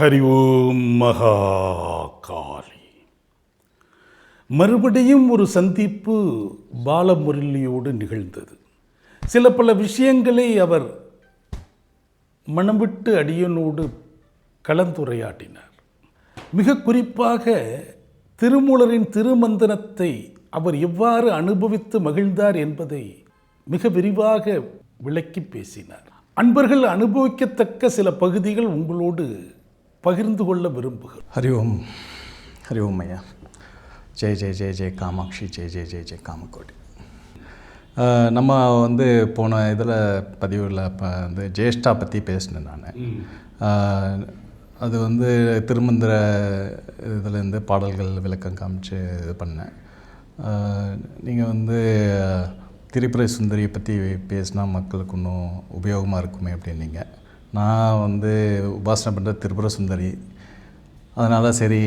ஹரி ஓம் மகா காளி மறுபடியும் ஒரு சந்திப்பு பாலமுரளியோடு நிகழ்ந்தது. சில பல விஷயங்களை அவர் மனம் விட்டு அடியனோடு கலந்துரையாடினார். மிக குறிப்பாக திருமூலரின் திருமந்தனத்தை அவர் எவ்வாறு அனுபவித்து மகிழ்ந்தார் என்பதை மிக விரிவாக விளக்கி பேசினார். அன்பர்கள் அனுபவிக்கத்தக்க சில பகுதிகள் உங்களோடு பகிர்ந்து கொள்ள விரும்புகிறேன் ஹரி ஓம் ஹரி ஓம் ஐயா. ஜெய் ஜெய் ஜெய் ஜெய் காமாட்சி ஜெய் ஜெய் ஜெய் ஜெய் காமக்கோடி. நம்ம வந்து போன இதில் பதிவில் இப்போ வந்து ஜேஷ்டா பற்றி பேசினேன் நான். அது வந்து திருமந்திர இதுலேருந்து பாடல்கள் விளக்கம் காமிச்சு இது பண்ணேன். நீங்கள் வந்து திரிபுரை சுந்தரியை பற்றி பேசினா மக்களுக்கு இன்னும் உபயோகமாக இருக்குமே அப்படின்னீங்க. நான் வந்து உபாசனை பண்ணுற திரிபுர சுந்தரி. அதனால் சரி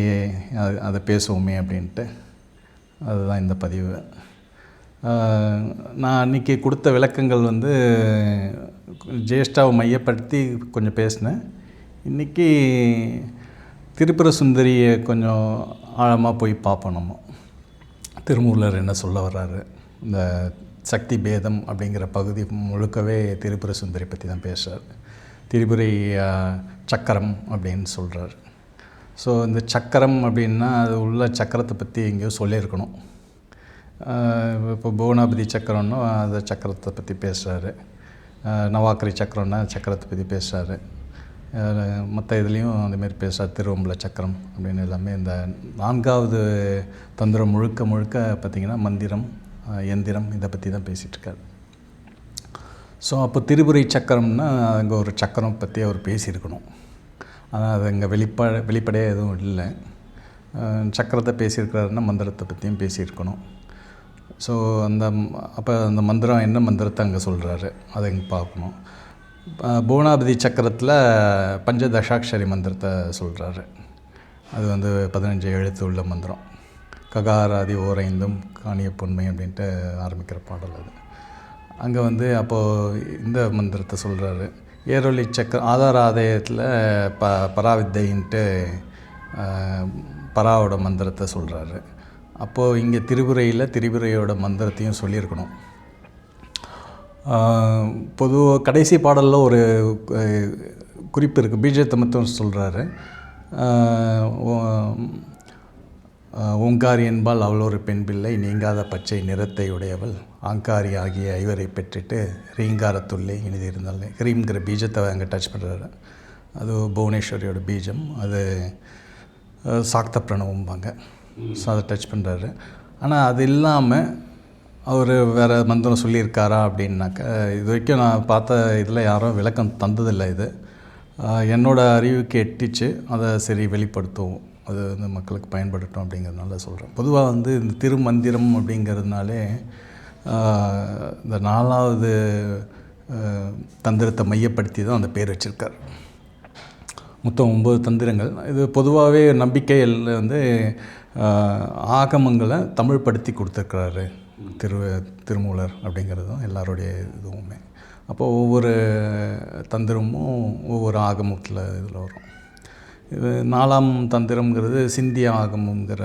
அது அதை பேசுவோமே அப்படின்ட்டு. அதுதான் இந்த பதிவு. நான் அன்றைக்கி கொடுத்த விளக்கங்கள் வந்து ஜேஷ்டாவை மையப்படுத்தி கொஞ்சம் பேசினேன். இன்றைக்கி திரிபுர சுந்தரியை கொஞ்சம் ஆழமாக போய் பார்ப்போம் நம்ம. திருமூலர் என்ன சொல்ல வர்றாரு? இந்த சக்தி பேதம் அப்படிங்கிற பகுதி முழுக்கவே திரிபுர சுந்தரி பற்றி தான் பேசுகிறார் திரிபுரை சக்கரம் அப்படின்னு சொல்கிறார் ஸோ இந்த சக்கரம் அப்படின்னா அது உள்ள சக்கரத்தை பற்றி எங்கேயோ சொல்லியிருக்கணும். இப்போ புவனாபதி சக்கரம்னா அந்த சக்கரத்தை பற்றி பேசுகிறாரு நவாக்கரி சக்கரம்னா சக்கரத்தை பற்றி பேசுகிறாரு மற்ற இதுலேயும் அந்தமாரி பேசுகிறார் திருவம்பல சக்கரம் அப்படின்னு எல்லாமே. இந்த நான்காவது தந்திரம் முழுக்க முழுக்க பார்த்திங்கன்னா மந்திரம் எந்திரம் இதை பற்றி தான் பேசிகிட்ருக்காரு ஸோ அப்போ திரிபுரை சக்கரம்னா அங்கே ஒரு சக்கரம் பற்றி அவர் பேசியிருக்கணும். ஆனால் அது அங்கே வெளிப்பா வெளிப்படையாக எதுவும் இல்லை. சக்கரத்தை பேசியிருக்கிறாருன்னா மந்திரத்தை பற்றியும் பேசியிருக்கணும். ஸோ அந்த அப்போ அந்த மந்திரம் என்ன மந்திரத்தை அங்கே சொல்கிறாரு அதை இங்கே பார்க்கணும். அஹ் புவனாபதி சக்கரத்தில் பஞ்சதசாட்சரி மந்திரத்தை சொல்கிறாரு. அது வந்து பதினஞ்சு எழுத்து உள்ள மந்திரம். ககாராதி ஓரைந்தும் காணிய பொன்மை அப்படின்ட்டு ஆரம்பிக்கிற பாடல் அது. அங்கே வந்து அப்போது இந்த மந்திரத்தை சொல்கிறாரு ஏரொலி சக்கர ஆதார ஆதாயத்தில் ப பராவித்தைன்ட்டு பராவோட மந்திரத்தை சொல்கிறாரு அப்போது இங்கே திரிபுரையில் திரிபுரையோட மந்திரத்தையும் சொல்லியிருக்கணும். பொதுவாக கடைசி பாடலில் ஒரு குறிப்பு இருக்குது பீஜத்தை மட்டும் சொல்கிறாரு ஓங்காரி என்பால் அவள் ஒரு பெண் பிள்ளை நீங்காத பச்சை நிறத்தை உடையவள் ஆங்காரி ஆகிய ஐவரை பெற்றுட்டு ரீங்காரத்துள்ளே இனிது இருந்தால் ஹ்ரீம்ங்கிற பீஜத்தை அங்கே டச் பண்ணுறாரு அது புவனேஸ்வரியோட பீஜம். அது சாக்த பிரணவம்பாங்க. ஸோ அதை டச் பண்ணுறாரு ஆனால் அது இல்லாமல் அவர் வேறு மந்திரம் சொல்லியிருக்காரா அப்படின்னாக்கா இது வரைக்கும் நான் பார்த்த இதில் யாரும் விளக்கம் தந்ததில்லை இது. ஆஹ் என்னோட அறிவுக்கு எட்டிச்சு அதை சரி வெளிப்படுத்துவோம். அது வந்து மக்களுக்கு பயன்படட்டும் அப்படிங்கிறதுனால சொல்கிறேன் பொதுவாக வந்து இந்த திருமந்திரம் அப்படிங்கிறதுனாலே இந்த நாலாவது தந்திரத்தை மையப்படுத்தி தான் அந்த பேர் வச்சுருக்கார். மொத்தம் ஒம்பது தந்திரங்கள். இது பொதுவாகவே நம்பிக்கையில் வந்து ஆகமங்களை ஆகமங்களை தமிழ்படுத்தி கொடுத்துருக்கிறாரு. திரு திருமூலர் அப்படிங்கிறது தான் எல்லாருடைய இதுவுமே. அப்போ ஒவ்வொரு தந்திரமும் ஒவ்வொரு ஆகமத்தில் இதில் வரும். நாலாம் தந்திரம்ங்கிறது சிந்தியாகமுங்கிற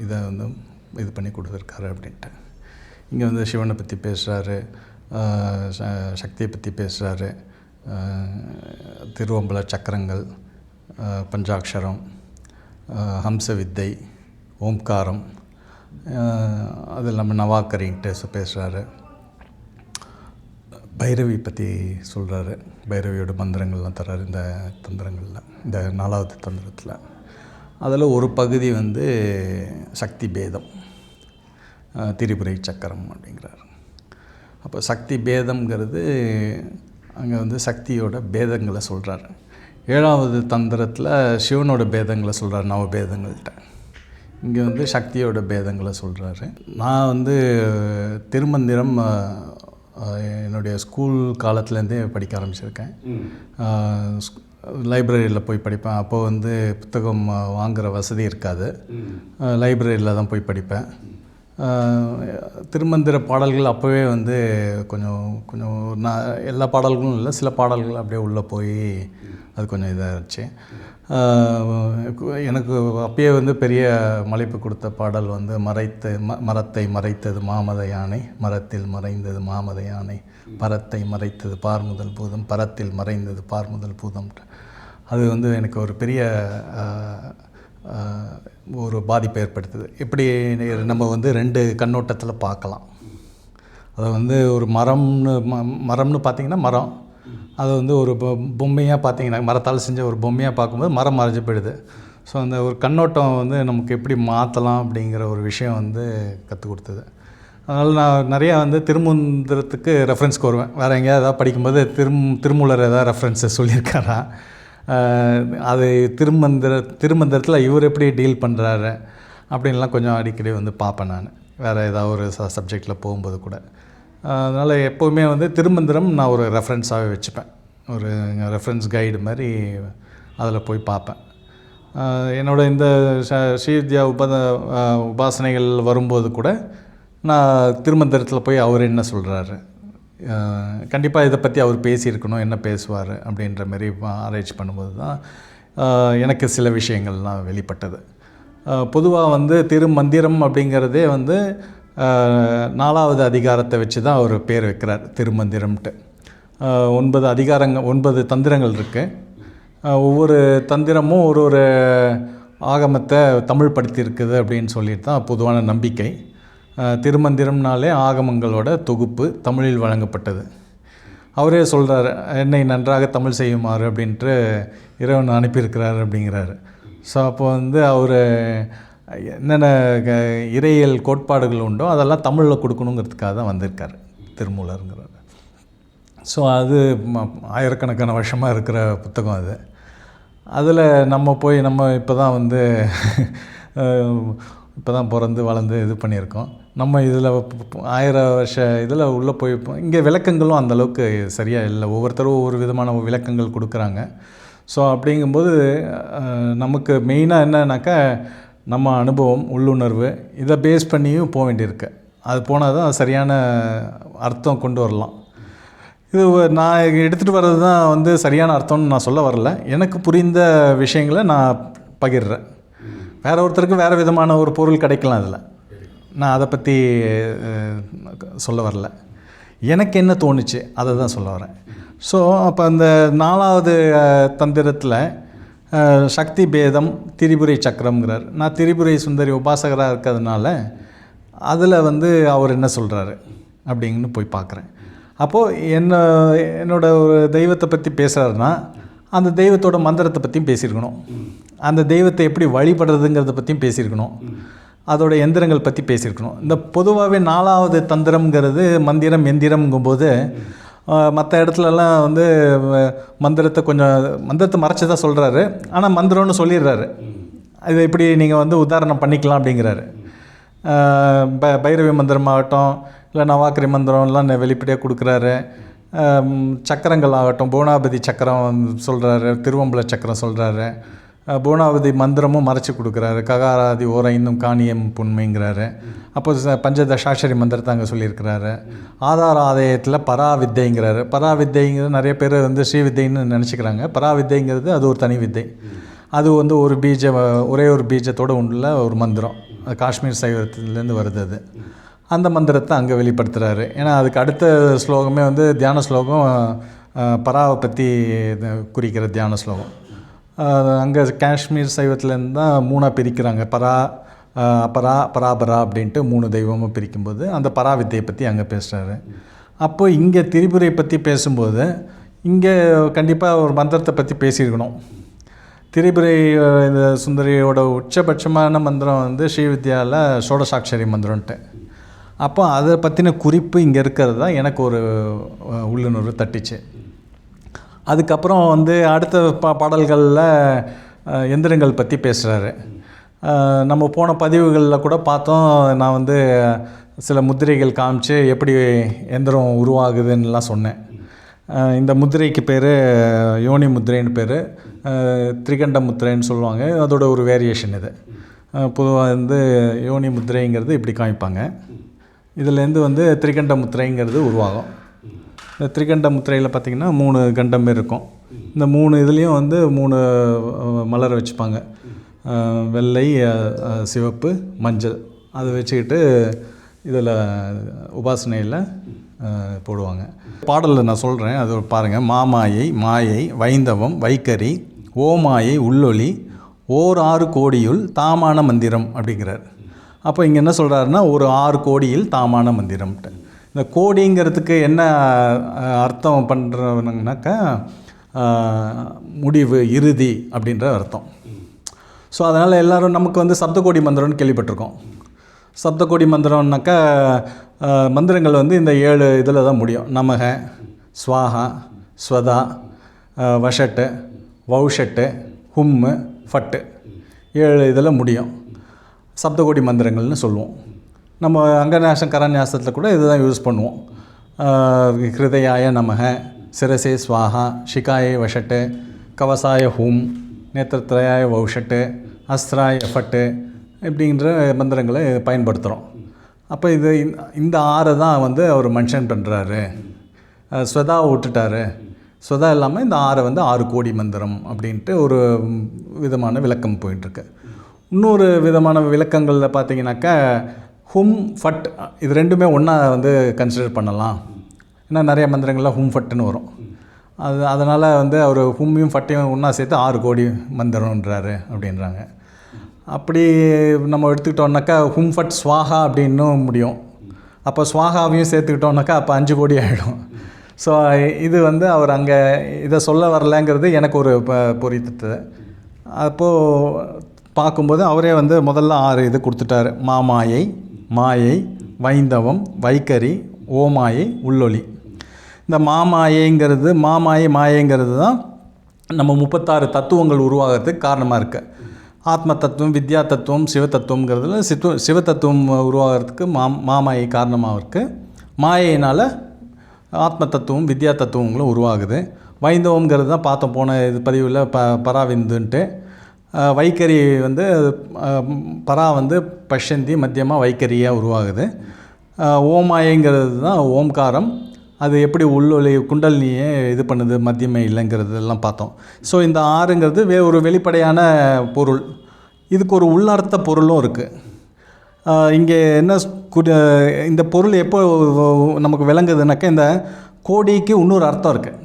இதை வந்து இது பண்ணி கொடுத்துருக்காரு அப்படின்ட்டு. இங்கே வந்து சிவனை பற்றி பேசுகிறாரு சக்தியை பற்றி பேசுகிறாரு திருவம்பல சக்கரங்கள் பஞ்சாட்சரம் பஞ்சாக்ஷரம் ஹம்ச வித்தை ஓம்காரம் அது இல்லாமல் நவாக்கரின்ட்டு பேசுகிறாரு பைரவி பற்றி சொல்கிறாரு பைரவியோட மந்திரங்கள்லாம் தர்றாரு இந்த தந்திரங்களில் இந்த நாலாவது தந்திரத்தில். அதில் ஒரு பகுதி வந்து சக்தி பேதம் திரிபுரை சக்கரம் அப்படிங்கிறார். அப்போ சக்தி பேதம்ங்கிறது அங்கே வந்து சக்தியோட பேதங்களை சொல்கிறார் ஏழாவது தந்திரத்தில் சிவனோட பேதங்களை சொல்கிறார் நவபேதங்கள்கிட்ட இங்கே வந்து சக்தியோட பேதங்களை சொல்கிறாரு நான் வந்து திருமந்திரம் என்னுடைய ஸ்கூல் காலத்துலேருந்தே படிக்க ஆரம்பிச்சிருக்கேன். லைப்ரரியில் போய் படிப்பேன். அப்போது வந்து புத்தகம் வாங்குகிற வசதி இருக்காது. லைப்ரரியில் தான் போய் படிப்பேன். திருமந்திர பாடல்கள் அப்போவே வந்து கொஞ்சம் கொஞ்சம் நான் எல்லா பாடல்களும் இல்லை. சில பாடல்கள் அப்படியே உள்ளே போய் அது கொஞ்சம் இதாகிடுச்சு எனக்கு அப்பயே வந்து பெரிய மலைப்பு கொடுத்த பாடல் வந்து மறைத்து ம மரத்தை மறைத்தது மாமத யானை மரத்தில் மறைந்தது மாமத யானை பரத்தை மறைத்தது பார்முதல் பூதம் பரத்தில் மறைந்தது பார்முதல் பூதம். அது வந்து எனக்கு ஒரு பெரிய ஒரு பாதிப்பை ஏற்படுத்துது. இப்படி நம்ம வந்து ரெண்டு கண்ணோட்டத்தில் பார்க்கலாம். அதை வந்து ஒரு மரம்னு ம மரம்னு பார்த்திங்கன்னா மரம். அதை வந்து ஒரு பொ பொம்மையாக பார்த்தீங்கன்னா மரத்தால் செஞ்ச ஒரு பொம்மையாக பார்க்கும்போது மரம் மறைஞ்சு போயிடுது. ஸோ அந்த ஒரு கண்ணோட்டம் வந்து நமக்கு எப்படி மாற்றலாம் அப்படிங்கிற ஒரு விஷயம் வந்து கற்றுக் கொடுத்தது. அதனால் நான் நிறையா வந்து திருமந்திரத்துக்கு ரெஃபரன்ஸ் வருவேன். வேறு எங்கேயாவது ஏதாவது படிக்கும்போது திரும் திருமூலர் ஏதாவது ரெஃபரன்ஸை சொல்லியிருக்காரா? அது திருமந்திர திருமந்திரத்தில் இவர் எப்படி டீல் பண்ணுறாரு அப்படின்லாம் கொஞ்சம் அடிக்கடி வந்து பார்ப்பேன் நான். வேறு ஏதாவது ஒரு ச சப்ஜெக்டில் போகும்போது கூட. அதனால் எப்போவுமே வந்து திருமந்திரம் நான் ஒரு ரெஃபரன்ஸாகவே வச்சுப்பேன். ஒரு ரெஃபரன்ஸ் கைடு மாதிரி அதில் போய் பார்ப்பேன். என்னோட இந்த ஸ்ரீவித்யா உபத உபாசனைகள் வரும்போது கூட நான் திருமந்திரத்தில் போய் அவர் என்ன சொல்கிறாரு கண்டிப்பாக இதை பற்றி அவர் பேசியிருக்கணும் என்ன பேசுவார் அப்படின்ற மாதிரி ஆராய்ச்சி பண்ணும்போது தான் எனக்கு சில விஷயங்கள்லாம் வெளிப்பட்டது. பொதுவாக வந்து திருமந்திரம் அப்படிங்கிறதே வந்து நாலாவது அதிகாரத்தை வச்சு தான் அவர் பேர் வைக்கிறார் திருமந்திரம்ட்டு ஒன்பது அதிகாரங்கள் ஒன்பது தந்திரங்கள் இருக்குது ஒவ்வொரு தந்திரமும் ஒரு ஒரு ஆகமத்தை தமிழ் படுத்தியிருக்குது அப்படின்னு சொல்லிட்டு தான் பொதுவான நம்பிக்கை. திருமந்திரம்னாலே ஆகமங்களோட தொகுப்பு தமிழில் வழங்கப்பட்டது. அவரே சொல்கிறார் என்னை நன்றாக தமிழ் செய்யுமாறு அப்படின்ட்டு இறைவன் அனுப்பியிருக்கிறார் அப்படிங்கிறாரு. ஸோ அப்போ வந்து அவர் என்னென்ன க- இறையியல் கோட்பாடுகள் உண்டோ அதெல்லாம் தமிழில் கொடுக்கணுங்கிறதுக்காக தான் வந்திருக்கார் திருமூலருங்கிறார் ஸோ அது ம- ஆயிரக்கணக்கான வருஷமாக இருக்கிற புத்தகம் அது. அதில் நம்ம போய் நம்ம இப்போ தான் வந்து இப்போ தான் பிறந்து வளர்ந்து இது பண்ணியிருக்கோம். நம்ம இதில் ஆயிரம் வருஷ இதில் உள்ளே போய் இங்கே விளக்கங்களும் அந்தளவுக்கு சரியாக இல்லை. ஒவ்வொருத்தரும் ஒவ்வொரு விதமான விளக்கங்கள் கொடுக்குறாங்க. ஸோ அப்படிங்கும்போது நமக்கு மெயினாக என்னன்னாக்கா நம்ம அனுபவம் உள்ளுணர்வு இதை பேஸ் பண்ணியும் போக வேண்டியிருக்கு. அது போனால் தான் சரியான அர்த்தம் கொண்டு வரலாம். இது நான் எடுத்துகிட்டு வர்றது தான் வந்து சரியான அர்த்தம்னு நான் சொல்ல வரல. எனக்கு புரிந்த விஷயங்களை நான் பகிர்றேன். வேறு ஒருத்தருக்கு வேறு விதமான ஒரு பொருள் கிடைக்கலாம் அதில் நான் அதை பற்றி சொல்ல வரல. எனக்கு என்ன தோணுச்சு அதை தான் சொல்ல வரேன். ஸோ அப்போ அந்த நாலாவது தந்திரத்தில் சக்தி பேதம் திரிபுரை சக்கரம்ங்கிறார். நான் திரிபுரை சுந்தரி உபாசகராக இருக்கிறதுனால அதில் வந்து அவர் என்ன சொல்கிறாரு அப்படிங்கன்னு போய் பார்க்குறேன் அப்போது என்ன என்னோட ஒரு தெய்வத்தை பற்றி பேசுகிறாருன்னா அந்த தெய்வத்தோட மந்திரத்தை பற்றியும் பேசியிருக்கணும். அந்த தெய்வத்தை எப்படி வழிபடுறதுங்கிறத பற்றியும் பேசியிருக்கணும். அதோட எந்திரங்கள் பற்றி பேசியிருக்கணும். இந்த பொதுவாகவே நாலாவது தந்திரம்ங்கிறது மந்திரம் எந்திரம்ங்கும்போது மற்ற இடத்துலலாம் வந்து மந்திரத்தை கொஞ்சம் மந்திரத்தை மறைச்சி தான் சொல்கிறாரு ஆனால் மந்திரம்னு சொல்லிடுறாரு. இதை இப்படி நீங்கள் வந்து உதாரணம் பண்ணிக்கலாம் அப்படிங்கிறாரு. ப பைரவி மந்திரமாகட்டும் இல்லை நவாக்கரி மந்திரம்லாம் வெளிப்படையாக கொடுக்குறாரு. சக்கரங்கள் ஆகட்டும் புவனாபதி சக்கரம் சொல்கிறாரு திருவம்பல சக்கரம் சொல்கிறாரு பூனாவதி மந்திரமும் மறைச்சி கொடுக்குறாரு. ககாராதி ஓர இன்னும் காணியம் புண்மைங்கிறாரு. அப்போ பஞ்சதசாட்சரி மந்திரத்தை அங்கே சொல்லியிருக்கிறாரு. ஆதார ஆதாயத்தில் பராவித்தைங்கிறாரு. பராவித்தைங்கிறது நிறைய பேர் வந்து ஸ்ரீவித்தைன்னு நினச்சிக்கிறாங்க. பராவித்தைங்கிறது அது ஒரு தனி வித்தை. அது வந்து ஒரு பீஜ ஒரே ஒரு பீஜத்தோடு உள்ள ஒரு மந்திரம். அது காஷ்மீர் சைவத்திலேருந்து வருது அது. அந்த மந்திரத்தை அங்கே வெளிப்படுத்துகிறாரு ஏன்னா அதுக்கு அடுத்த ஸ்லோகமே வந்து தியான ஸ்லோகம் பராவை பற்றி குறிக்கிற தியான ஸ்லோகம். அங்கே காஷ்மீர் சைவத்துலேருந்து தான் மூணாக பிரிக்கிறாங்க. பரா அஹ், பரா பராபரா அப்படின்ட்டு மூணு தெய்வமாக பிரிக்கும்போது அந்த பரா வித்தையை பற்றி அங்கே பேசுகிறாரு அப்போ இங்கே திரிபுரை பற்றி பேசும்போது இங்கே கண்டிப்பாக ஒரு மந்திரத்தை பற்றி பேசியிருக்கணும். திரிபுரை இந்த சுந்தரியோட உச்சபட்சமான மந்திரம் வந்து ஸ்ரீவித்யாவில் சோடசாட்சரி மந்திரம்ன்ட்டு. அப்போ அதை பற்றின குறிப்பு இங்கே இருக்கிறது தான் எனக்கு ஒரு உள்ளுணர்வு தட்டிச்சு. அதுக்கப்புறம் வந்து அடுத்த பா பாடல்களில் எந்திரங்கள் பற்றி பேசுகிறாரு நம்ம போன பதிவுகளில் கூட பார்த்தோம் நான் வந்து சில முத்திரைகள் காமிச்சு எப்படி எந்திரம் உருவாகுதுன்னுலாம் சொன்னேன். இந்த முத்திரைக்கு பேர் யோனி முத்திரைன்னு பேர் திரிகண்ட முத்திரைன்னு சொல்லுவாங்க. அதோட ஒரு வேரியேஷன் இது. பொதுவாக வந்து யோனி முத்திரைங்கிறது இப்படி காமிப்பாங்க. இதுலேருந்து வந்து திரிகண்ட முத்திரைங்கிறது உருவாகும். இந்த திரிகண்ட முத்திரையில் பார்த்திங்கன்னா மூணு கண்டம் இருக்கும். இந்த மூணு இதுலேயும் வந்து மூணு மலரை மலர் வச்சுப்பாங்க. வெள்ளை சிவப்பு மஞ்சள். அதை வச்சுக்கிட்டு இதில் உபாசனையில் போடுவாங்க. பாடலில் நான் சொல்கிறேன் அது பாருங்கள் மாமாயை மாயை வைந்தவம் வைக்கரி ஓமாயை உள்ளொளி ஓர் ஆறு கோடியுள் தாமான மந்திரம் அப்படிங்கிறார். அப்போ இங்கே என்ன சொல்கிறாருன்னா ஒரு ஆறு கோடியில் தாமான மந்திரம்ட்டு. இந்த கோடிங்கிறதுக்கு என்ன அர்த்தம் பண்ணுறவனுங்கனாக்கா முடிவு இறுதி அப்படின்ற அர்த்தம். ஸோ அதனால் எல்லோரும் நமக்கு வந்து சப்தகோடி மந்திரம்னு கேள்விப்பட்டிருக்கோம். சப்தகோடி மந்திரம்னாக்கா மந்திரங்கள் வந்து இந்த ஏழு இதில் தான் முடியும். நமக ஸ்வாஹா ஸ்வதா வஷட்டு வௌஷட்டு ஹும்மு ஃபட்டு. ஏழு இதில் முடியும். சப்தகோடி மந்திரங்கள்னு சொல்லுவோம். நம்ம அங்கநாசம் கரநியாசத்தில் கூட இதுதான் யூஸ் பண்ணுவோம். ஹிருதயாய நமக சிரசே ஸ்வாஹா ஷிகாயை வஷட்டு கவசாய ஹூம் நேத்திரத்ரயாய வௌஷட்டு அஸ்திராய ஃபட்டு இப்படின்ற மந்திரங்களை பயன்படுத்துகிறோம் அப்போ இது இந்த- இந்த ஆறை தான் வந்து அவர் மென்ஷன் பண்ணுறாரு ஸ்வதா விட்டுட்டாரு. ஸ்வதா இல்லாமல் இந்த ஆறை வந்து ஆறு கோடி மந்திரம் அப்படின்ட்டு ஒரு விதமான விளக்கம் போயிட்டுருக்கு. இன்னொரு விதமான விளக்கங்களில் பார்த்தீங்கன்னாக்கா ஹும் ஃபட் இது ரெண்டுமே ஒன்றா வந்து கன்சிடர் பண்ணலாம். ஏன்னா நிறைய மந்திரங்களில் ஹும் ஃபட்டுன்னு வரும். அது அதனால் வந்து அவர் ஹும்மையும் ஃபட்டையும் ஒன்றா சேர்த்து ஆறு கோடி மந்திரம்ன்றாரு அப்படின்றாங்க. அப்படி நம்ம எடுத்துக்கிட்டோம்னாக்கா ஹும் ஃபட் ஸ்வாஹா அப்படின்னும் முடியும். அப்போ ஸ்வாகாவையும் சேர்த்துக்கிட்டோம்னாக்கா அப்போ அஞ்சு கோடி ஆகிடும் ஸோ இது வந்து அவர் அங்கே இதை சொல்ல வரலங்கிறது எனக்கு ஒரு புரித்தது அப்போது பார்க்கும்போது அவரே வந்து முதல்ல ஆறு இது கொடுத்துட்டாரு. மாமாயை மாயை வைந்தவம் வைக்கரி ஓமாயை உள்ளொளி. இந்த மாமாயைங்கிறது மாமாயை மாயைங்கிறது தான் நம்ம முப்பத்தாறு தத்துவங்கள் உருவாகிறதுக்கு காரணமாக இருக்குது ஆத்ம தத்துவம் வித்யா தத்துவம் சிவ தத்துவங்கிறதுல சித்துவ சிவ தத்துவம் உருவாகிறதுக்கு மா மாமாயை காரணமாக இருக்குது மாயையினால் ஆத்ம தத்துவம் வித்யா தத்துவங்களும் உருவாகுது. வைந்தவங்கிறது தான் பார்த்தோம் போன இது பதிவில் ப பராவிந்துன்ட்டு. வைக்கறி வைக்கரி வந்து பரா வந்து பஷந்தி மத்தியமாக வைக்கரியாக உருவாகுது. ஓமாயங்கிறது தான் ஓம்காரம். அது எப்படி உள்ளொலி குண்டலினியே இது பண்ணுது மத்தியமே இல்லைங்கிறது எல்லாம் பார்த்தோம். ஸோ இந்த ஆறுங்கிறது வே ஒரு வெளிப்படையான பொருள். இதுக்கு ஒரு உள்ளர்த்த பொருளும் இருக்குது இங்கே என்ன கு- இந்த பொருள் எப்போ நமக்கு விளங்குதுனாக்கா இந்த கோடிக்கு இன்னொரு அர்த்தம் இருக்குது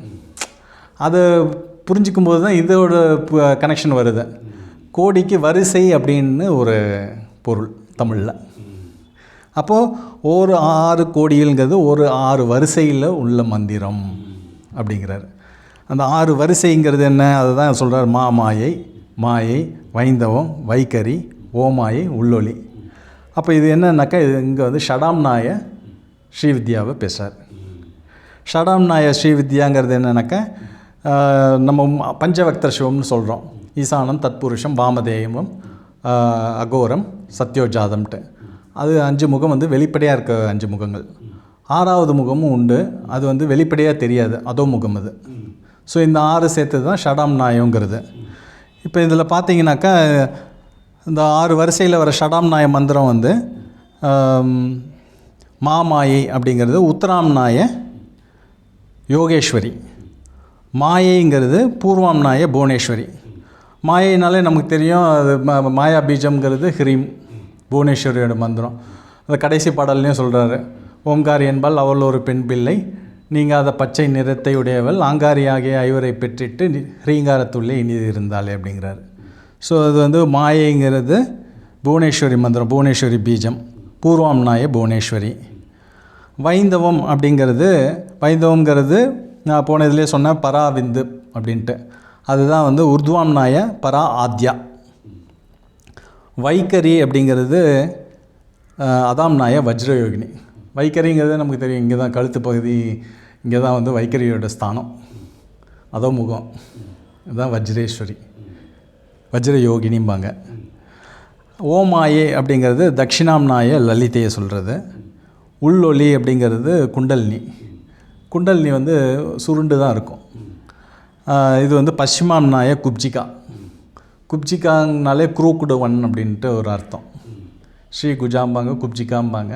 அது புரிஞ்சிக்கும் போது தான் இதோட கனெக்ஷன் வருது. கோடிக்கு வரிசை அப்படின்னு ஒரு பொருள் தமிழில். அப்போது ஒரு ஆறு கோடியில்ங்கிறது ஒரு ஆறு வரிசையில் உள்ள மந்திரம் அப்படிங்கிறாரு. அந்த ஆறு வரிசைங்கிறது என்ன? அதை தான் சொல்கிறார் மாமாயை மாயை வைந்தவம் வைக்கரி ஓமாயை உள்ளொளி. அப்போ இது என்னன்னாக்கா இது இங்கே வந்து ஷடாம் நாய ஸ்ரீவித்யாவை பேசுகிறார் ஷடாம் நாய ஸ்ரீவித்யாங்கிறது என்னன்னாக்கா நம்ம பஞ்சவக்தர் சிவம்னு சொல்கிறோம் ஈசானம் தத்புருஷம் வாமதேயமும் அகோரம் சத்யோஜாதம்ட்டு. அது அஞ்சு முகம் வந்து வெளிப்படையாக இருக்க அஞ்சு முகங்கள். ஆறாவது முகமும் உண்டு. அது வந்து வெளிப்படையாக தெரியாது. அதோ முகம் அது. ஸோ இந்த ஆறு சேர்த்து தான் ஷடாம் நாயங்கிறது இப்போ இதில் பார்த்தீங்கன்னாக்கா இந்த ஆறு வரிசையில் வர ஷடாம் நாய மந்திரம் வந்து மாமாயை அப்படிங்கிறது உத்தராம் நாய யோகேஸ்வரி. மாயைங்கிறது பூர்வாம் நாய புவனேஸ்வரி. மாயைனாலே நமக்கு தெரியும் அது மாயா பீஜம்ங்கிறது ஹிரீம் புவனேஸ்வரியோட மந்திரம். அந்த கடைசி பாடல்லையும் சொல்கிறாரு ஓம்காரி என்பால் அவள் ஒரு பெண் பிள்ளை நீங்காத பச்சை நிறத்தை உடையவள் ஆங்காரியாகிய ஐவரை பெற்றிட்டு ஹ்ரீங்காரத்துள்ளே இனிது இருந்தாளே அப்படிங்கிறாரு. ஸோ அது வந்து மாயைங்கிறது புவனேஸ்வரி மந்திரம் புவனேஸ்வரி பீஜம் பூர்வம் நாய புவனேஸ்வரி. வைந்தவம் அப்படிங்கிறது வைந்தவங்கிறது நான் போன இதிலே சொன்னேன் பராவிந்து அப்படின்ட்டு. அதுதான் வந்து உர்துவாம் நாய பரா ஆத்யா. வைக்கரி அப்படிங்கிறது அதாம் நாய வஜ்ரயோகினி. வைக்கரிங்கிறது நமக்கு தெரியும் இங்கே தான் கழுத்து பகுதி இங்கே தான் வந்து வைக்கரியோட ஸ்தானம். அதோ முகம். இதுதான் வஜ்ரேஸ்வரி. வஜ்ர யோகினிம்பாங்க ஓமாயே அப்படிங்கிறது தட்சிணாம்நாய லலிதையை சொல்கிறது உள்ளொளி அப்படிங்கிறது குண்டல்னி. குண்டல்னி வந்து சுருண்டு தான் இருக்கும். இது வந்து பশ্চিமாம்நாய குப்ஜிகா. குப்ஜிகாங்கனாலே குரூக்குடுவன் அப்படின்ட்டு ஒரு அர்த்தம். ஸ்ரீ குஜாம்பாங்க குப்ஜிகாம்பாங்க.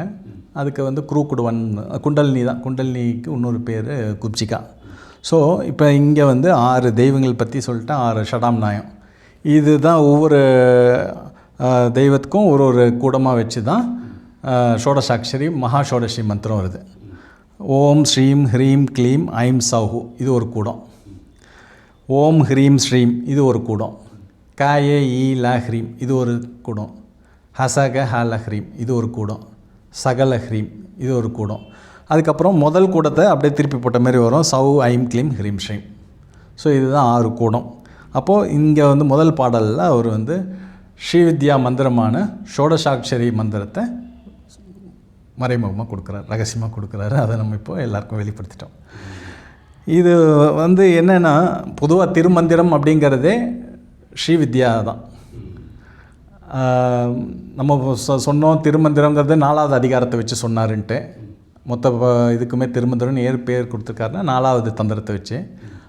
அதுக்கு வந்து குரூக்குடுவன் குண்டலினி தான். குண்டலினிக்கு இன்னொரு பேர் குப்ஜிகா. ஸோ இப்போ இங்கே வந்து ஆறு தெய்வங்கள் பற்றி சொல்லிட்டேன் ஆறு ஷடாம் நாயம். இதுதான் ஒவ்வொரு தெய்வத்துக்கும் ஒரு ஒரு கூடமாக வச்சு தான் ஷோடசாட்சரி மகா ஷோடசி மந்திரம் வருது. ஓம் ஸ்ரீம் ஹ்ரீம் க்ளீம் ஐம் சௌஹு. இது ஒரு கூடம். ஓம் ஹ்ரீம் ஸ்ரீம் இது ஒரு கூடம். காயே ஈ ல ஹ்ரீம் இது ஒரு கூடம். ஹசக ஹல ஹ்ரீம் இது ஒரு கூடம். சகல ஹ்ரீம் இது ஒரு கூடம். அதுக்கப்புறம் முதல் கூடத்தை அப்படியே திருப்பி போட்ட மாதிரி வரும். சவு ஐம் க்ளீம் ஹ்ரீம் ஸ்ரீம். ஸோ இதுதான் ஆறு கூடம். அப்போது இங்கே வந்து முதல் பாடலில் அவர் வந்து ஸ்ரீவித்யா மந்திரமான ஷோடசாட்சரி மந்திரத்தை மறைமுகமாக கொடுக்குறாரு ரகசியமாக கொடுக்குறாரு. அதை நம்ம இப்போ எல்லாருக்கும் வெளிப்படுத்திட்டோம். இது வந்து என்னென்னா பொதுவாக திருமந்திரம் அப்படிங்கிறதே ஸ்ரீவித்யா தான். நம்ம சொ- சொன்னோம் திருமந்திரங்கிறது நாலாவது அதிகாரத்தை வச்சு சொன்னாருன்ட்டு. மொத்த இதுக்குமே திருமந்திரம்னு ஏறு பேர் கொடுத்துருக்காருன்னா நாலாவது தந்திரத்தை வச்சு.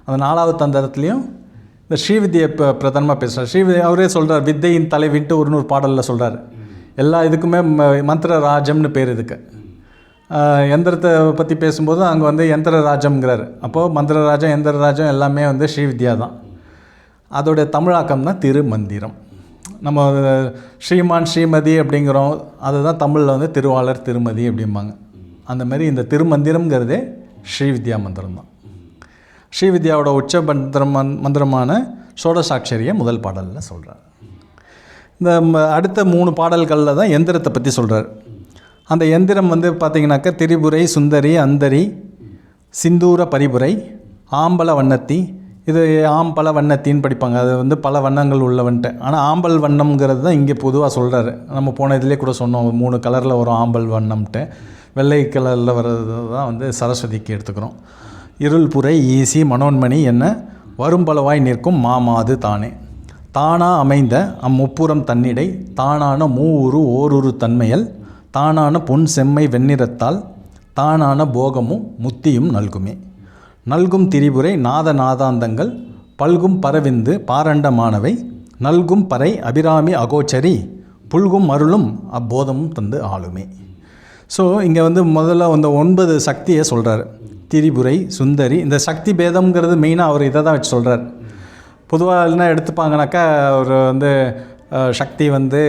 அந்த நாலாவது தந்திரத்துலேயும் இந்த ஸ்ரீவித்யை இப்போ பிரதானமாக பேசுகிறார் ஸ்ரீவித்யா அவரே சொல்கிறார் வித்தையின் தலைவின்ட்டு ஒரு நூறு பாடலில் சொல்கிறார் எல்லா இதுக்குமே ம- மந்திர ராஜம்னு பேர் இதுக்கு. எந்திரத்தை பற்றி பேசும்போது அங்கே வந்து எந்திர ராஜம்ங்கிறார் அப்போது மந்திரராஜம் எந்திர ராஜம் எல்லாமே வந்து ஸ்ரீவித்யா தான். அதோடைய தமிழாக்கம் தான் திருமந்திரம். நம்ம ஸ்ரீமான் ஸ்ரீமதி அப்படிங்கிறோம். அதுதான் தமிழில் வந்து திருவாளர் திருமதி அப்படிம்பாங்க. அந்த மாதிரி இந்த திருமந்திரம்ங்கிறதே ஸ்ரீவித்யா மந்திரம் தான். ஸ்ரீவித்யாவோட உச்ச மந்திரம் மந்திரமான சோடசாட்சரியை முதல் பாடலில் சொல்கிறார் இந்த ம- அடுத்த மூணு பாடல்களில் தான் எந்திரத்தை பற்றி சொல்கிறார் அந்த எந்திரம் வந்து பார்த்திங்கனாக்கா திரிபுரை சுந்தரி அந்தரி சிந்தூர பரிபுரை ஆம்பல வண்ணத்தி. இது ஆம்பல வண்ணத்தின்னு படிப்பாங்க. அது வந்து பல வண்ணங்கள் உள்ளவன்ட்டு. ஆனால் ஆம்பல் வண்ணம்ங்கிறது தான் இங்கே பொதுவாக சொல்கிறாரு நம்ம போன இதிலே கூட சொன்னோம். மூணு கலரில் வரும் ஆம்பல் வண்ணம்ட்டு. வெள்ளை கலரில் வர்றது தான் வந்து சரஸ்வதிக்கு எடுத்துக்கிறோம். இருள்புரை ஈசி மனோன்மணி என்ன? வரும்பலவாய் நிற்கும் மாமாது தானே. தானாக அமைந்த அம்முப்புறம் தன்னிடை தானான மூவுரு ஓருரு தன்மையல் தானான பொன் செம்மை வெண்ணிறத்தால் தானான போகமும் முத்தியும் நல்குமே. நல்கும் திரிபுரை நாத நாதாந்தங்கள் பல்கும் பரவிந்து பாரண்டமானவை நல்கும் பறை அபிராமி அகோச்சரி புல்கும் அருளும் அப்போதமும் தந்து ஆளுமே. ஸோ இங்கே வந்து முதல்ல அந்த ஒன்பது சக்தியை சொல்கிறார் திரிபுரை சுந்தரி இந்த சக்தி பேதம்ங்கிறது மெயினாக அவர் இதை தான் வச்சு சொல்கிறார் பொதுவாக என்ன எடுத்துப்பாங்கனாக்கா அவர் வந்து சக்தி வந்து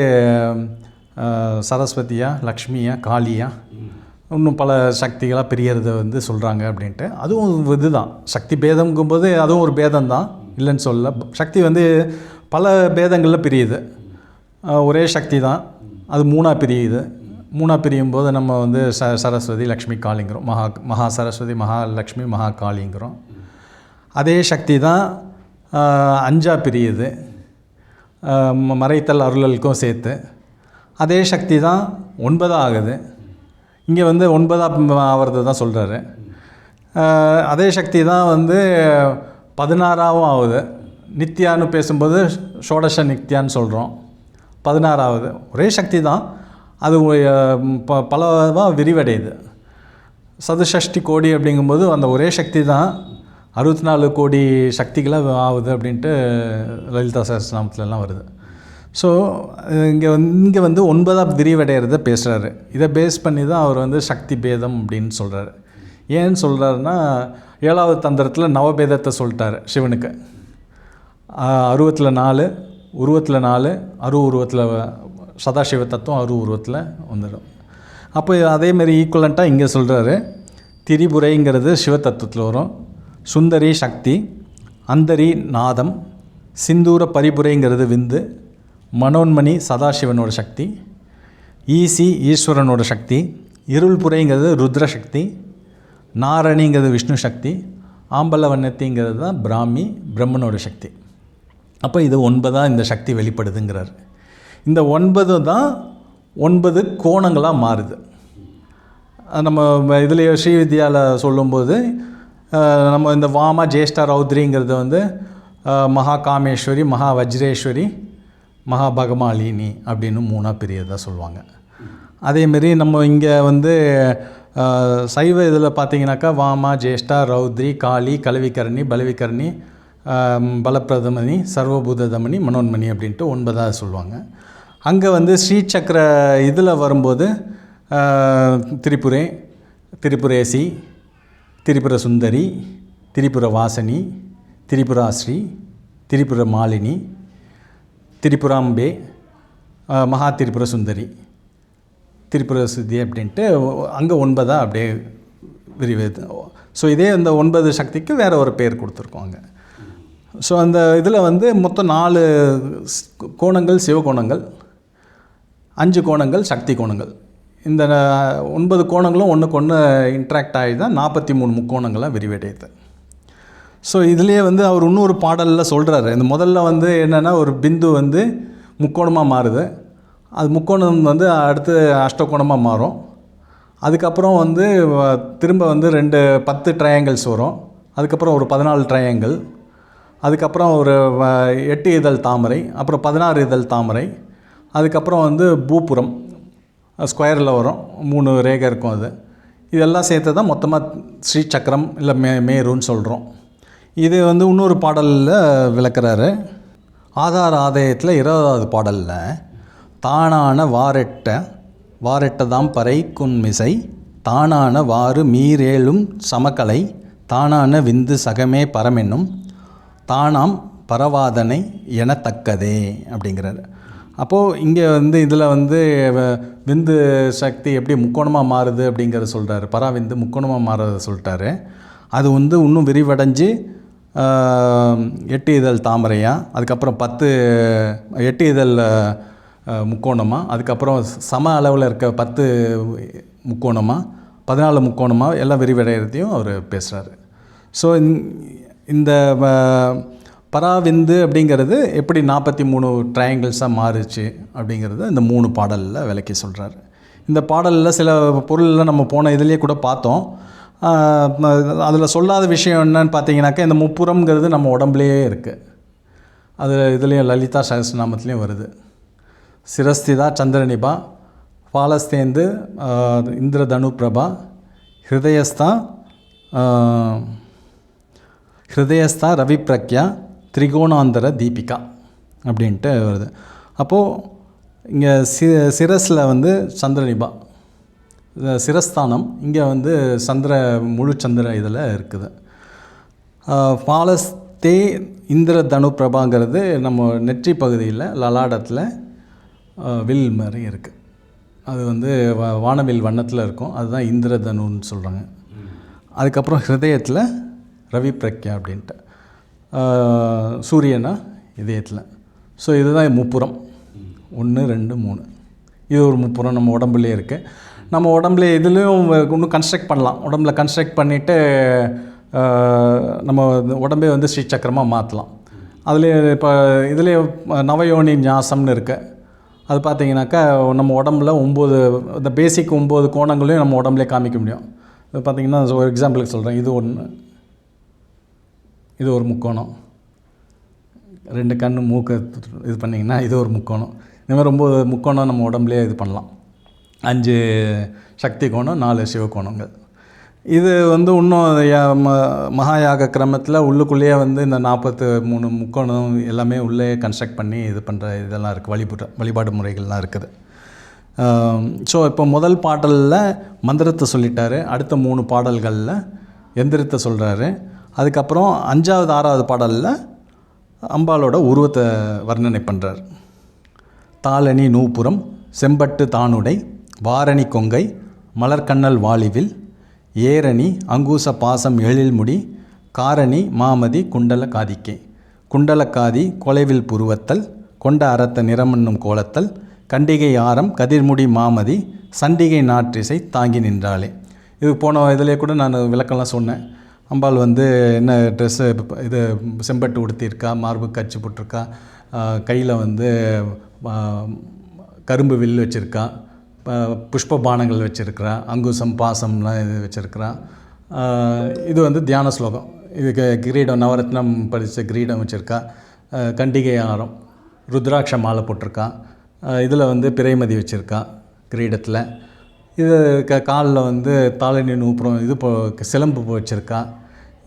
சரஸ்வதியா லக்ஷ்மியா காளியா இன்னும் பல சக்திகளாக பிரியறதை வந்து சொல்கிறாங்க அப்படின்ட்டு. அதுவும் இதுதான். சக்தி பேதம்ங்கும்போது அதுவும் ஒரு பேதம் தான் இல்லைன்னு சொல்ல சக்தி வந்து பல பேதங்களில் பிரியுது. ஒரே சக்தி தான் அது மூணாக பிரியுது. மூணாக பிரியும் போது நம்ம வந்து ச சரஸ்வதி லக்ஷ்மி காளிங்கிறோம். மகா மகா சரஸ்வதி மகா லக்ஷ்மி மகா காளிங்கிறோம். அதே சக்தி தான் அஞ்சா பிரியுது. மறைத்தல் அருளலுக்கும் சேர்த்து. அதே சக்தி தான் ஒன்பதாக ஆகுது இங்கே வந்து ஒன்பதாக ஆகிறது தான் சொல்கிறாரு அதே சக்தி தான் வந்து பதினாறாவும் ஆகுது. நித்யான்னு பேசும்போது ஷோடச நித்யான்னு சொல்கிறோம் பதினாறாவது. ஒரே சக்தி தான். அது ப பலவாக விரிவடையுது. சதுஷஷ்டி கோடி அப்படிங்கும்போது அந்த ஒரே சக்தி தான். அறுபத்தி நாலு கோடி சக்திகளாக ஆகுது அப்படின்ட்டு லலிதா சஹஸ்ரநாமத்துலலாம் வருது. ஸோ இங்கே வந்து இங்கே வந்து ஒன்பதாம் விரிவடைகிறத பேசுகிறாரு இதை பேஸ் பண்ணி தான் அவர் வந்து சக்தி பேதம் அப்படின்னு சொல்கிறாரு ஏன்னு சொல்கிறாருன்னா ஏழாவது தந்திரத்தில் நவபேதத்தை சொல்லிட்டாரு சிவனுக்கு. அருவத்தில் நாலு உருவத்தில் நாலு அரு உருவத்தில் சதாசிவ தத்துவம் அரு உருவத்தில் வந்துடும். அப்போ அதேமாரி ஈக்குவலண்ட்டாக இங்கே சொல்கிறாரு திரிபுரைங்கிறது சிவதத்துவத்தில் வரும். சுந்தரி சக்தி அந்தரி நாதம் சிந்தூர பரிபுரைங்கிறது விந்து மனோன்மணி சதாசிவனோட சக்தி ஈசி ஈஸ்வரனோட சக்தி இருள்புரைங்கிறது ருத்ர சக்தி நாரணிங்கிறது விஷ்ணு சக்தி ஆம்பல வண்ணத்திங்கிறது தான் பிராமி பிரம்மனோட சக்தி. அப்போ இது ஒன்பதாக இந்த சக்தி வெளிப்படுதுங்கிறார். இந்த ஒன்பது தான் ஒன்பது கோணங்களாக மாறுது. நம்ம இதில் ஸ்ரீவித்யாவில் சொல்லும்போது நம்ம இந்த வாமா ஜேஷ்டா ரௌத்ரிங்கிறது வந்து மகா காமேஸ்வரி மகா வஜ்ரேஸ்வரி மகாபகமாலினி அப்படின்னு மூணாக பெரியதாக சொல்லுவாங்க. அதேமாரி நம்ம இங்கே வந்து சைவ இதில் பார்த்தீங்கன்னாக்கா வாமா ஜேஷ்டா ரௌத்ரி காளி கலவிக்கரணி பலவிகரணி பலப்பிரதமணி சர்வபூததமணி மனோன்மணி அப்படின்ட்டு ஒன்பதாக சொல்லுவாங்க. அங்கே வந்து ஸ்ரீசக்கர இதில் வரும்போது திரிபுரே திரிபுரேசி திரிபுர சுந்தரி திரிபுர வாசனி திரிபுராஸ்ரீ திரிபுர மாலினி திரிபுராம்பே மகா திரிபுர சுந்தரி. திரிபுர சுத்தி அப்படின்ட்டு அங்கே ஒன்பதாக அப்படியே விரிவது ஸோ இதே இந்த ஒன்பது சக்திக்கு வேறு ஒரு பேர் கொடுத்துருக்கோங்க ஸோ அந்த இதில் வந்து மொத்தம் நாலு கோணங்கள் சிவகோணங்கள் அஞ்சு கோணங்கள் சக்தி கோணங்கள். இந்த ஒன்பது கோணங்களும் ஒன்றுக்கு ஒன்று இன்ட்ராக்ட் ஆகி தான் நாற்பத்தி மூணு முக்கோணங்களாக விரிவடையுது. ஸோ இதுலேயே வந்து அவர் இன்னொரு பாடலில் சொல்கிறாரு இந்த முதல்ல வந்து என்னென்னா ஒரு பிந்து வந்து முக்கோணமாக மாறுது. அது முக்கோணம் வந்து அடுத்து அஷ்டகோணமாக மாறும். அதுக்கப்புறம் வந்து திரும்ப வந்து ரெண்டு பத்து ட்ரையாங்கிள்ஸ் வரும். அதுக்கப்புறம் ஒரு பதினாலு ட்ரையாங்கிள் அதுக்கப்புறம் ஒரு எட்டு இதழ் தாமரை. அப்புறம் பதினாறு இதழ் தாமரை. அதுக்கப்புறம் வந்து பூப்புறம் ஸ்கொயரில் வரும். மூணு ரேகை இருக்கும் அது. இதெல்லாம் சேர்த்து தான் மொத்தமாக ஸ்ரீ சக்கரம் இல்லை மே மேருன்னு சொல்கிறோம் இது வந்து இன்னொரு பாடலில் விளக்குறாரு. ஆதார ஆதாயத்தில் இருபதாவது பாடலில் தானான வாரெட்ட வாரெட்டதாம் பறை குன்மிசை தானான வாறு மீரேழும் சமக்கலை தானான விந்து சகமே பரமென்னும் தானாம் பரவாதனை எனத்தக்கதே அப்படிங்கிறாரு. அப்போது இங்கே வந்து இதில் வந்து வ- விந்து சக்தி எப்படி முக்கோணமாக மாறுது அப்படிங்கிறத சொல்கிறாரு பராவிந்து முக்கோணமாக மாறுறத சொல்லிட்டாரு. அது வந்து இன்னும் விரிவடைஞ்சு எட்டு இதழ் தாமரையா அதுக்கப்புறம் பத்து எட்டு இதழ் முக்கோணமாக அதுக்கப்புறம் சம அளவில் இருக்க பத்து முக்கோணமாக பதினாலு முக்கோணமாக எல்லாம் விரிவடைகிறதையும் அவர் பேசுகிறாரு ஸோ இந்த பராவிந்து அப்படிங்கிறது எப்படி நாற்பத்தி மூணு ட்ரையாங்கிள்ஸாக மாறுச்சு அப்படிங்கிறத இந்த மூணு பாடலில் விளக்கி சொல்கிறாரு இந்த பாடலில் சில பொருளில் நம்ம போன இதுலேயே கூட பார்த்தோம். அதில் சொல்லாத விஷயம் என்னன்னு பார்த்தீங்கன்னாக்கா இந்த முப்புறம்ங்கிறது நம்ம உடம்புலேயே இருக்குது அது இதுலேயும் லலிதா சகஸ்ரநாமத்துலேயும் வருது. சிரஸ்திதா சந்திரனிபா பாலஸ்தேந்து இந்திரதனு பிரபா ஹிருதயஸ்தா ஹிருதயஸ்தா ரவி பிரக்யா திரிகோணாந்தர தீபிகா அப்படின்ட்டு வருது. அப்போது இங்கே சி சிரஸில் வந்து சந்திரனிபா. சிரஸ்தானம் இங்கே வந்து சந்திர முழு சந்திர இதில் இருக்குது. பாலஸ்தே இந்திர தனு பிரபாங்கிறது நம்ம நெற்றி பகுதியில் லலாடத்தில் வில் மாதிரி இருக்குது. அது வந்து வானவில் வண்ணத்தில் இருக்கும். அதுதான் இந்திர தனுன்னு சொல்கிறாங்க. அதுக்கப்புறம் ஹிருதயத்தில் ரவி பிரக்யா அப்படின்ட்டு. சூரியனா இதயத்தில். ஸோ இதுதான் முப்புறம். ஒன்று ரெண்டு மூணு. இது ஒரு முப்புறம். நம்ம உடம்புலேயே இருக்குது. நம்ம உடம்புல இதுலேயும் இன்னும் கன்ஸ்ட்ரக்ட் பண்ணலாம். உடம்புல கன்ஸ்ட்ரக்ட் பண்ணிவிட்டு நம்ம உடம்பே வந்து ஸ்ரீ சக்கரமாக மாற்றலாம் அதுலேயே இப்போ இதுலேயே நவயோனி ஞாசம்னு இருக்குது அது பார்த்தீங்கன்னாக்கா நம்ம உடம்புல ஒம்பது இந்த பேசிக் ஒம்பது கோணங்களையும் நம்ம உடம்புலே காமிக்க முடியும். இது பார்த்தீங்கன்னா ஒரு எக்ஸாம்பிளுக்கு சொல்கிறேன் இது ஒன்று இது ஒரு முக்கோணம். ரெண்டு கண் மூக்கு இது பண்ணிங்கன்னா இது ஒரு முக்கோணம். இந்த மாதிரி ரொம்ப முக்கோணம் நம்ம உடம்புலேயே இது பண்ணலாம். அஞ்சு சக்தி கோணம் நாலு சிவகோணங்கள் இது வந்து இன்னும் ம- மகாயாக கிரமத்தில் உள்ளுக்குள்ளேயே வந்து இந்த நாற்பத்து மூணு முக்கோணம் எல்லாமே உள்ளே கன்ஸ்ட்ரக்ட் பண்ணி இது பண்ணுற இதெல்லாம் இருக்குது வழிபட வழிபாடு முறைகள்லாம் இருக்குது. ஸோ இப்போ முதல் பாடலில் மந்திரத்தை சொல்லிட்டாரு. அடுத்த மூணு பாடல்களில் எந்திரத்தை சொல்கிறாரு அதுக்கப்புறம் அஞ்சாவது ஆறாவது பாடலில் அம்பாளோட உருவத்தை வர்ணனை பண்ணுறார் தாளணி நூபுரம் செம்பட்டு தானுடை வாரணி கொங்கை மலர்கண்ணல் வாலிவில் ஏரணி அங்கூச பாசம் எழில்முடி காரணி மாமதி குண்டல காதிக்கே. குண்டலக்காதி கொலைவில் புருவத்தல் கொண்ட அறத்த நிறமன்னும் கோலத்தல் கண்டிகை ஆரம் கதிர்முடி மாமதி சண்டிகை நாற்றிசை தாங்கி நின்றாளே. இது போன இதிலே கூட நான் விளக்கம்லாம் சொன்னேன். அம்பாள் வந்து என்ன ட்ரெஸ்ஸு இது செம்பட்டு உடுத்தியிருக்கா மார்பு கச்சு போட்டிருக்கா கையில் வந்து கரும்பு வில் வச்சுருக்கா புஷ்ப பானங்கள் வச்சுருக்கிறான் அங்குசம் பாசம்லாம் இது வச்சுருக்கிறான் இது வந்து தியான ஸ்லோகம். இதுக்கு கிரீடம் நவரத்னம் படித்த கிரீடம் வச்சுருக்கா. கண்டிகை ஆரம் ருத்ராட்ச மாலை போட்டிருக்கா. இதில் வந்து பிறைமதி வச்சுருக்கா கிரீடத்தில். இது க காலில் வந்து தாளினி நூப்புறம் இது போ சிலம்பு வச்சுருக்கா.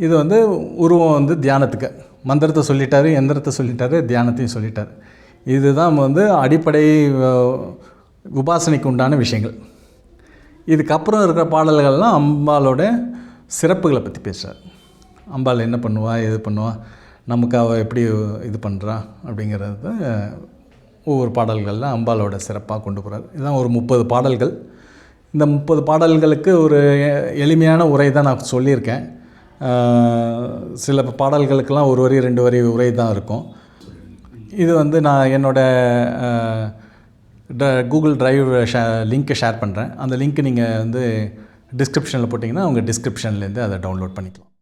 இது வந்து உருவம் வந்து தியானத்துக்கு. மந்திரத்தை சொல்லிட்டாரு எந்திரத்தை சொல்லிட்டாரு தியானத்தையும் சொல்லிட்டார். இதுதான் வந்து அடிப்படை உபாசனைக்கு உண்டான விஷயங்கள். இதுக்கப்புறம் இருக்கிற பாடல்கள்லாம் அம்பாளோட சிறப்புகளை பற்றி பேசுகிறார் அம்பாள் என்ன பண்ணுவா எது பண்ணுவா நமக்கு அவள் எப்படி இது பண்ணுறா அப்படிங்கிறது ஒவ்வொரு பாடல்களில் அம்பாளோட சிறப்பாக கொண்டு போகிறார் இதுதான் ஒரு முப்பது பாடல்கள். இந்த முப்பது பாடல்களுக்கு ஒரு எளிமையான உரை தான் நான் சொல்லியிருக்கேன். சில பாடல்களுக்கெல்லாம் ஒரு வரி ரெண்டு வரி உரை தான் இருக்கும். இது வந்து நான் என்னோட கூகுள் டிரைவ் ஷே லிங்க்கை ஷேர் பண்ணுறேன் அந்த லிங்க் நீங்கள் வந்து டிஸ்கிரிப்ஷனில் போட்டிங்கன்னா உங்கள் டிஸ்கிரிப்ஷன்லேருந்து அதை டவுன்லோட் பண்ணிக்கலாம்.